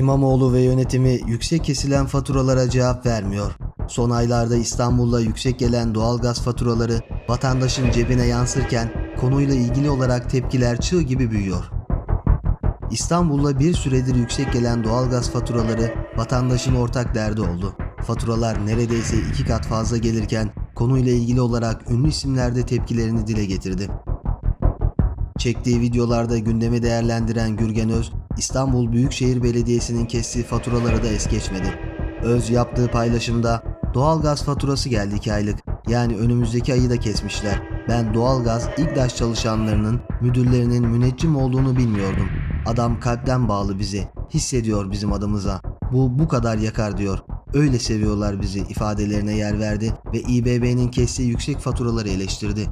İmamoğlu ve yönetimi yüksek kesilen faturalara cevap vermiyor. Son aylarda İstanbul'da yüksek gelen doğalgaz faturaları vatandaşın cebine yansırken konuyla ilgili olarak tepkiler çığ gibi büyüyor. İstanbul'da bir süredir yüksek gelen doğalgaz faturaları vatandaşın ortak derdi oldu. Faturalar neredeyse iki kat fazla gelirken konuyla ilgili olarak ünlü isimler de tepkilerini dile getirdi. Çektiği videolarda gündemi değerlendiren Gürgen Öz, İstanbul Büyükşehir Belediyesi'nin kestiği faturaları da es geçmedi. Öz yaptığı paylaşımda doğalgaz faturası geldi 2 aylık. Yani önümüzdeki ayı da kesmişler. Ben doğalgaz İGDAŞ çalışanlarının, müdürlerinin müneccim olduğunu bilmiyordum. Adam kalpten bağlı bizi. Hissediyor bizim adımıza. Bu bu kadar yakar diyor. Öyle seviyorlar bizi ifadelerine yer verdi ve İBB'nin kestiği yüksek faturaları eleştirdi.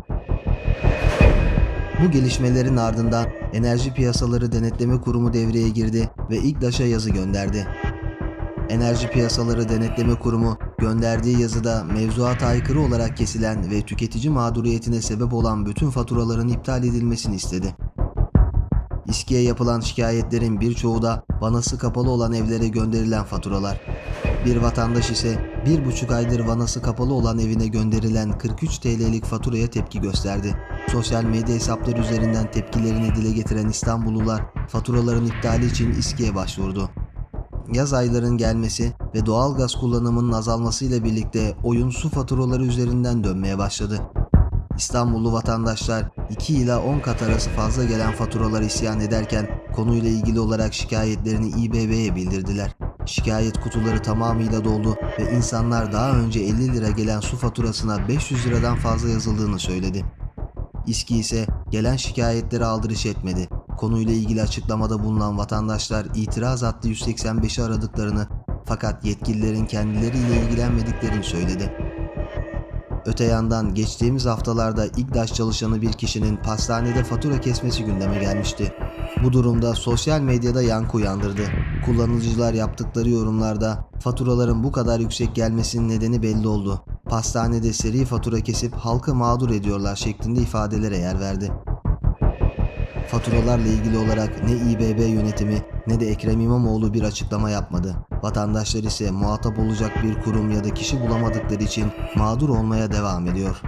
Bu gelişmelerin ardından Enerji Piyasaları Denetleme Kurumu devreye girdi ve İGDAŞ'a yazı gönderdi. Enerji Piyasaları Denetleme Kurumu gönderdiği yazıda mevzuata aykırı olarak kesilen ve tüketici mağduriyetine sebep olan bütün faturaların iptal edilmesini istedi. İSKİ'ye yapılan şikayetlerin birçoğu da vanası kapalı olan evlere gönderilen faturalar. Bir vatandaş ise bir buçuk aydır vanası kapalı olan evine gönderilen 43 TL'lik faturaya tepki gösterdi. Sosyal medya hesapları üzerinden tepkilerini dile getiren İstanbullular faturaların iptali için İSKİ'ye başvurdu. Yaz ayların gelmesi ve doğalgaz kullanımının azalmasıyla birlikte oyun su faturaları üzerinden dönmeye başladı. İstanbullu vatandaşlar 2 ila 10 kat arası fazla gelen faturalar isyan ederken konuyla ilgili olarak şikayetlerini İBB'ye bildirdiler. Şikayet kutuları tamamıyla doldu ve insanlar daha önce 50 lira gelen su faturasına 500 liradan fazla yazıldığını söyledi. İSKİ ise gelen şikayetleri aldırış etmedi. Konuyla ilgili açıklamada bulunan vatandaşlar itiraz hattı 185'i aradıklarını fakat yetkililerin kendileriyle ilgilenmediklerini söyledi. Öte yandan geçtiğimiz haftalarda İGDAŞ çalışanı bir kişinin pastanede fatura kesmesi gündeme gelmişti. Bu durumda sosyal medyada yankı uyandırdı. Kullanıcılar yaptıkları yorumlarda faturaların bu kadar yüksek gelmesinin nedeni belli oldu. Pastanede seri fatura kesip halkı mağdur ediyorlar şeklinde ifadelere yer verdi. Faturalarla ilgili olarak ne İBB yönetimi ne de Ekrem İmamoğlu bir açıklama yapmadı. Vatandaşlar ise muhatap olacak bir kurum ya da kişi bulamadıkları için mağdur olmaya devam ediyor.